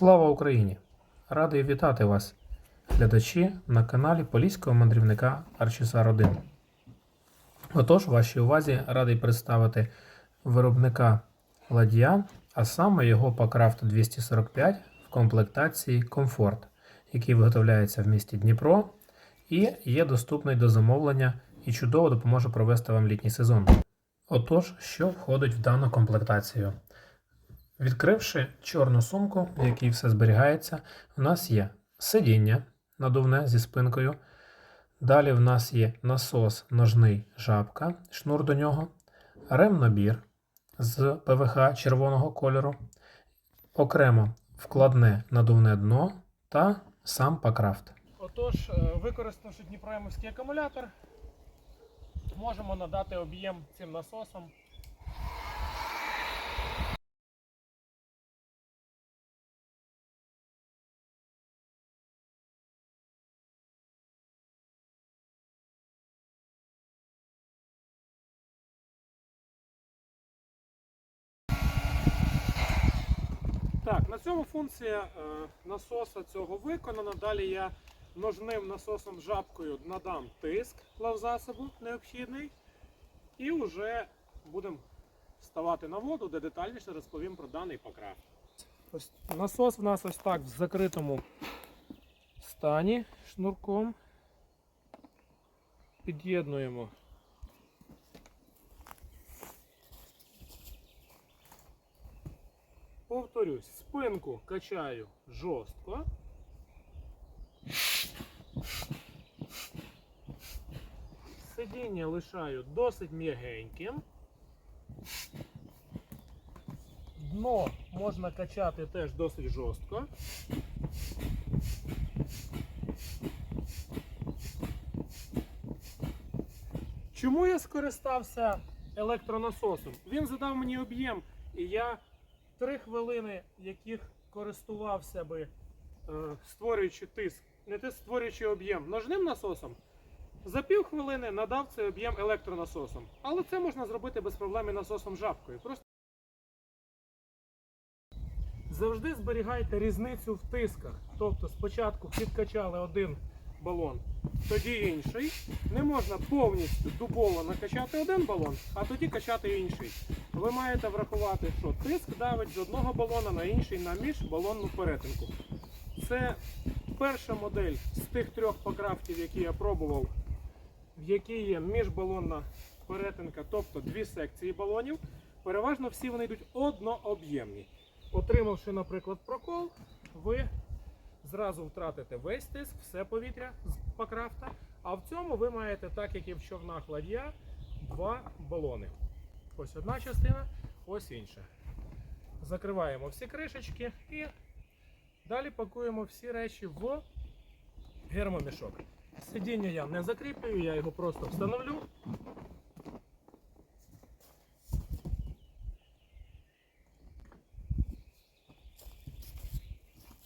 Слава Україні! Радий вітати вас, глядачі, на каналі Поліського мандрівника Арчіса Родин. Отож, вашій увазі радий представити виробника ладья, а саме його Пакрафт 245 в комплектації Комфорт, який виготовляється в місті Дніпро і є доступний до замовлення і чудово допоможе провести вам літній сезон. Отож, що входить в дану комплектацію? Відкривши чорну сумку, в якій все зберігається, у нас є сидіння надувне зі спинкою. Далі в нас є насос ножний жабка, шнур до нього, ремнобір з ПВХ червоного кольору, окремо вкладне надувне дно та сам пакрафт. Отож, е, використавши Дніпроємовський акумулятор, можемо надати об'єм цим насосом. Так, на цьому функція е, насоса цього виконана. Далі я ножним насосом жабкою надам тиск плавзасобу необхідний. І вже будемо ставати на воду, де детальніше розповім про даний покрав. Ось насос в нас ось так в закритому стані шнурком. Під'єднуємо Повторюсь, спинку качаю жорстко. Сидіння лишаю досить м'ягеньким. Дно можна качати теж досить жорстко. Чому я скористався електронасосом? Він задав мені об'єм, і я три хвилини, яких користувався би, е, створюючи тиск, не тиск, створюючи об'єм ножним насосом, за пів хвилини надав цей об'єм електронасосом. Але це можна зробити без проблем і насосом жабкою. Просто завжди зберігайте різницю в тисках. Тобто спочатку підкачали один балон, тоді інший. Не можна повністю дубово накачати один балон, а тоді качати інший. Ви маєте врахувати, що тиск давить з одного балона на інший на міжбалонну перетинку. Це перша модель з тих трьох покрафтів, які я пробував, в якій є міжбалонна перетинка, тобто дві секції балонів. Переважно всі вони йдуть однооб'ємні. Отримавши, наприклад, прокол, ви зразу втратите весь тиск, все повітря з покрафта. А в цьому ви маєте, так як і в човнах ладья, два балони. Ось одна частина, ось інша. Закриваємо всі кришечки і далі пакуємо всі речі в гермомішок. Сидіння я не закріплюю, я його просто встановлю.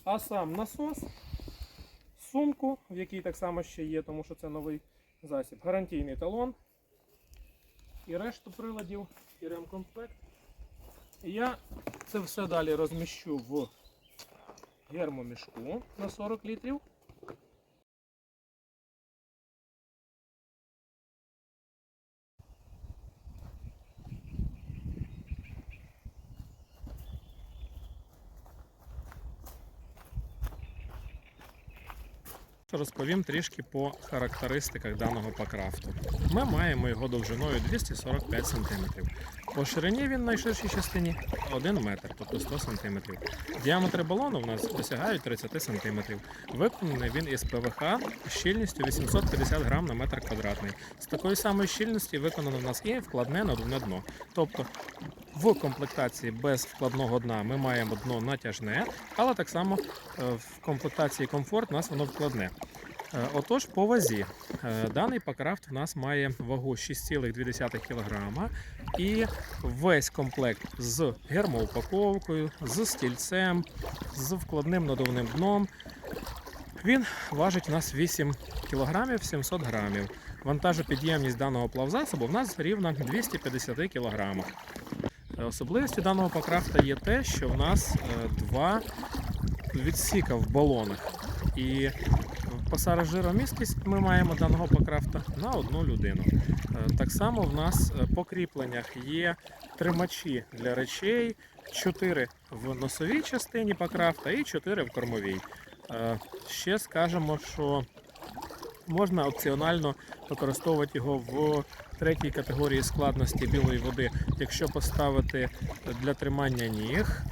А сам насос, сумку, в якій так само ще є, тому що це новий засіб, гарантійний талон і решту приладів, і ремкомплект. Я це все далі розміщу в гермомішку на 40 літрів. Розповім трішки по характеристиках даного пакрафту. Ми маємо його довжиною 245 см. По ширині він в найширшій частині 1 метр, тобто 100 см. Діаметри балону в нас досягають 30 см. Виконаний він із ПВХ щільністю 850 грам на метр квадратний. З такої самої щільності виконано в нас і вкладне надувне дно. Тобто в комплектації без вкладного дна ми маємо дно натяжне, але так само е, в комплектації комфорт у нас воно вкладне. Е, Отож, по вазі. Е, Даний пакрафт в нас має вагу 6,2 кг і весь комплект з гермоупаковкою, з стільцем, з вкладним надувним дном. Він важить у нас 8 кг 700 грамів. Вантажопідємність даного плавзасобу в нас рівна 250 кг. Особливістю даного покрафта є те, що в нас е, два відсіка в балонах. І пасажиромісткість ми маємо даного покрафта на одну людину. Е, Так само в нас е, по кріпленнях є тримачі для речей, 4 в носовій частині покрафта і 4 в кормовій. Е, Ще скажемо, що можна опціонально використовувати його в третій категорії складності білої води, якщо поставити для тримання ніг,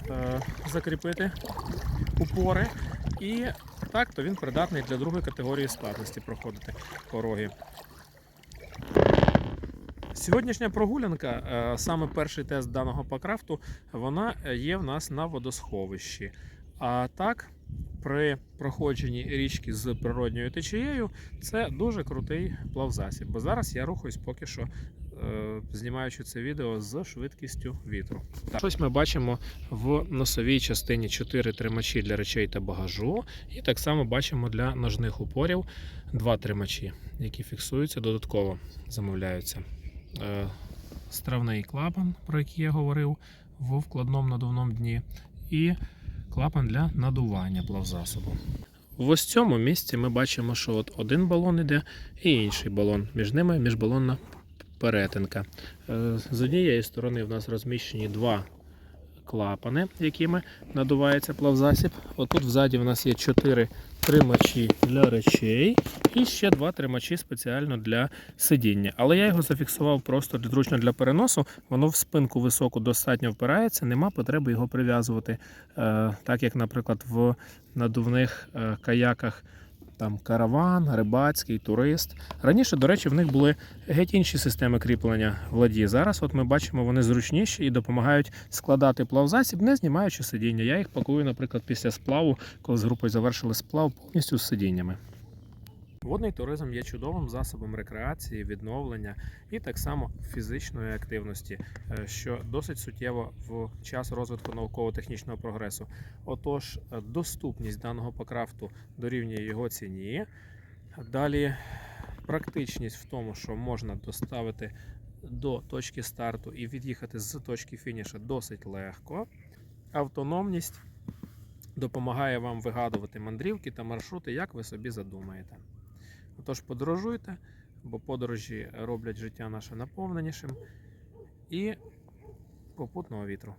закріпити упори. І так, то він придатний для другої категорії складності проходити пороги. Сьогоднішня прогулянка, е, саме перший тест даного покрафту, вона є в нас на водосховищі. А так, при проходженні річки з природньою течією, це дуже крутий плавзасіб. Бо зараз я рухаюсь поки що, е, знімаючи це відео з швидкістю вітру. Так. Щось ми бачимо в носовій частині 4 тримачі для речей та багажу. І так само бачимо для ножних упорів два тримачі, які фіксуються додатково, замовляються. Е, Стравний клапан, про який я говорив, в вкладному надувному дні, і клапан для надування плавзасобу. В ось цьому місці ми бачимо, що от один балон іде і інший балон. Між ними міжбалонна перетинка. Е, З однієї сторони в нас розміщені два клапани, якими надувається плавзасіб. Отут взаді в нас є чотири тримачі для речей і ще два тримачі спеціально для сидіння. Але я його зафіксував просто зручно для переносу. Воно в спинку високу достатньо впирається, нема потреби його прив'язувати, е, так як, наприклад, в надувних е, каяках. Там караван, рибацький, турист. Раніше, до речі, в них були геть інші системи кріплення в ладі. Зараз, от ми бачимо, вони зручніші і допомагають складати плавзасіб, не знімаючи сидіння. Я їх пакую, наприклад, після сплаву, коли з групою завершили сплав повністю з сидіннями. Водний туризм є чудовим засобом рекреації, відновлення і так само фізичної активності, е, що досить суттєво в час розвитку науково-технічного прогресу. Отож, е, доступність даного покрафту дорівнює його ціні. Далі практичність в тому, що можна доставити до точки старту і від'їхати з точки фінішу досить легко. Автономність допомагає вам вигадувати мандрівки та маршрути, як ви собі задумаєте. Отож, подорожуйте, бо подорожі роблять життя наше наповненішим і попутного вітру.